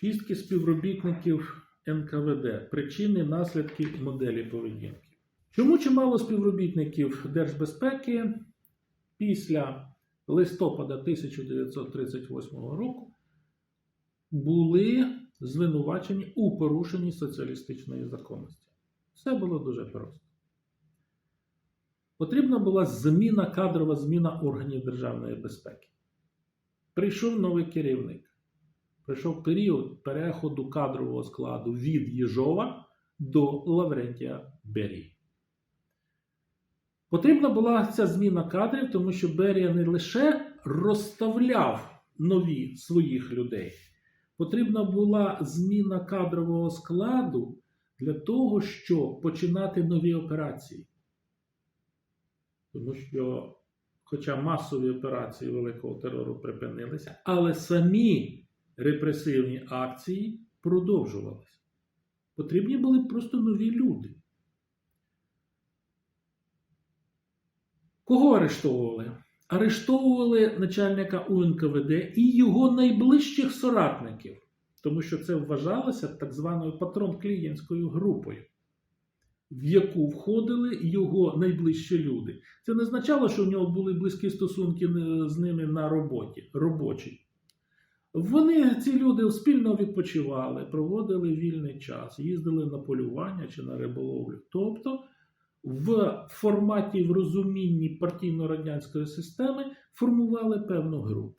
Чистки співробітників НКВД, причини, наслідки моделі поведінки. Чому чимало співробітників Держбезпеки після листопада 1938 року були звинувачені у порушенні соціалістичної законності? Все було дуже просто. Потрібна була зміна, кадрова зміна органів державної безпеки. Прийшов новий керівник. Прийшов період переходу кадрового складу від Єжова до Лаврентія Берії. Потрібна була ця зміна кадрів, тому що Берія не лише розставляв нові своїх людей. Потрібна була зміна кадрового складу для того, щоб починати нові операції. Тому що, хоча масові операції великого терору припинилися, але самі репресивні акції продовжувалися. Потрібні були просто нові люди. Кого арештовували? Арештовували начальника УНКВД і його найближчих соратників, тому що це вважалося так званою патрон-клієнтською групою, в яку входили його найближчі люди. Це не означало, що в нього були близькі стосунки е, з ними на роботі, робочі. Вони, ці люди, спільно відпочивали, проводили вільний час, їздили на полювання чи на риболовлю. Тобто в форматі, в розумінні партійно-радянської системи формували певну групу.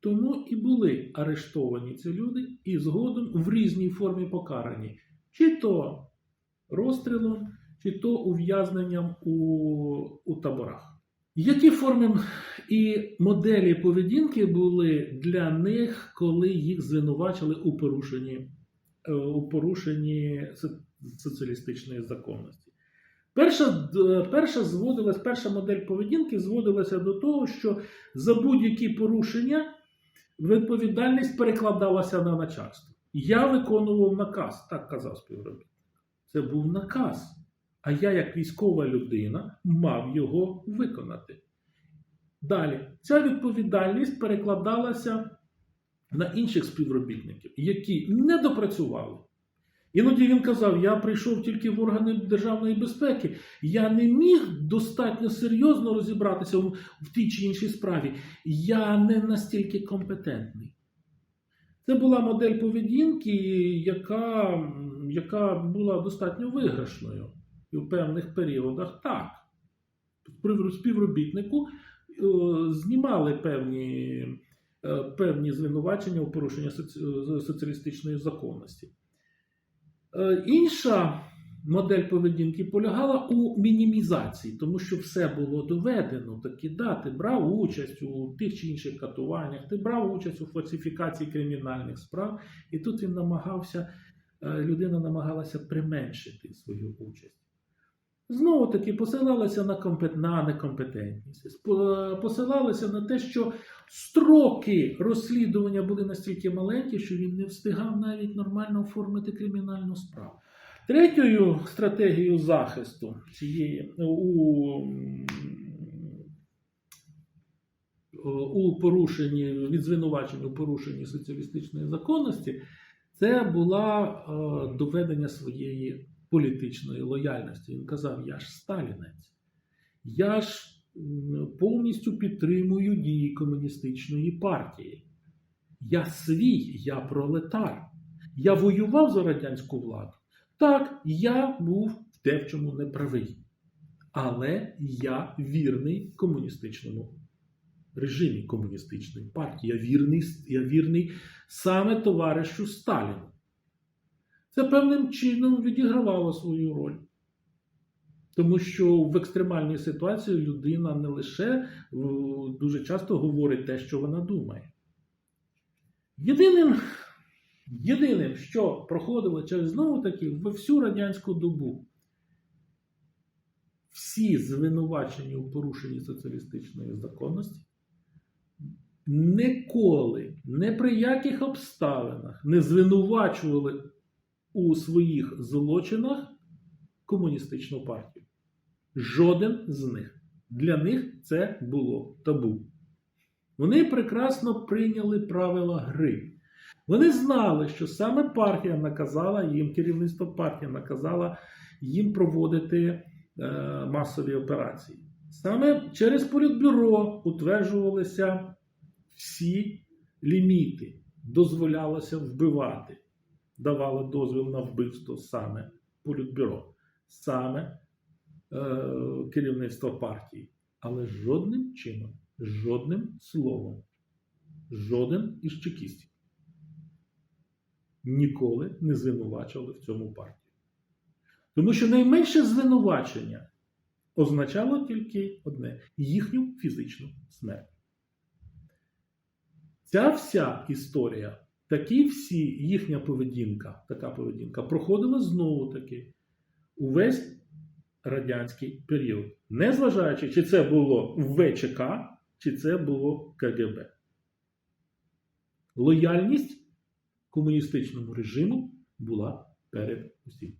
Тому і були арештовані ці люди і згодом в різній формі покарані, чи то розстрілом, чи то ув'язненням у, у таборах. Які форми і моделі поведінки були для них, коли їх звинувачили у порушенні, е, у порушенні соціалістичної законності? Перша, перша зводилась, перша модель поведінки зводилася до того, що за будь-які порушення відповідальність перекладалася на начальство. Я виконував наказ, так казав співробітник. Це був наказ. А я, як військова людина, мав його виконати. Далі, ця відповідальність перекладалася на інших співробітників, які не допрацювали. Іноді він казав: я прийшов тільки в органи державної безпеки, я не міг достатньо серйозно розібратися в, тій чи іншій справі. Я не настільки компетентний. Це була модель поведінки, яка, яка була достатньо виграшною. І в певних періодах так. Співробітнику знімали певні, е, певні звинувачення у порушенні соці- соціалістичної законності. Е, Інша модель поведінки полягала у мінімізації, тому що все було доведено. Такі да, ти брав участь у тих чи інших катуваннях, ти брав участь у фальсифікації кримінальних справ, і тут він намагався, е, людина намагалася применшити свою участь. Знову таки посилалися на, на некомпетентність, посилалися на те, що строки розслідування були настільки маленькі, що він не встигав навіть нормально оформити кримінальну справу. Третьою стратегією захисту цієї у, у порушенні від звинувачень у порушенні соціалістичної законності, це була е, доведення своєї політичної лояльності. Він казав: Я ж сталінець, я ж повністю підтримую дії комуністичної партії. Я свій, я пролетар. Я воював за радянську владу. Так, я був де в чому неправий. Але я вірний комуністичному режимі комуністичної партії. Я вірний, я вірний саме товаришу Сталіну. Це певним чином відігравало свою роль. Тому що в екстремальній ситуації людина не лише дуже часто говорить те, що вона думає. Єдиним, єдиним, що проходило через знову таки всю радянську добу, всі звинувачені у порушенні соціалістичної законності, ніколи, не при яких обставинах не звинувачували у своїх злочинах комуністичну партію. Жоден з них. Для них це було табу. Вони прекрасно прийняли правила гри. Вони знали, що саме партія наказала їм, керівництво партії наказала їм проводити е, масові операції. Саме через політбюро утверджувалися всі ліміти, дозволялося вбивати, давало дозвіл на вбивство саме політбюро, саме е, керівництво партії. Але жодним чином, жодним словом, жоден із чекістів ніколи не звинувачували в цьому партію. Тому що найменше звинувачення означало тільки одне їхню фізичну смерть. Ця вся історія, такі всі їхня поведінка, така поведінка проходила знову таки увесь радянський період. Незважаючи, чи це було ВЧК, чи це було КГБ. Лояльність комуністичному режиму була перед усім.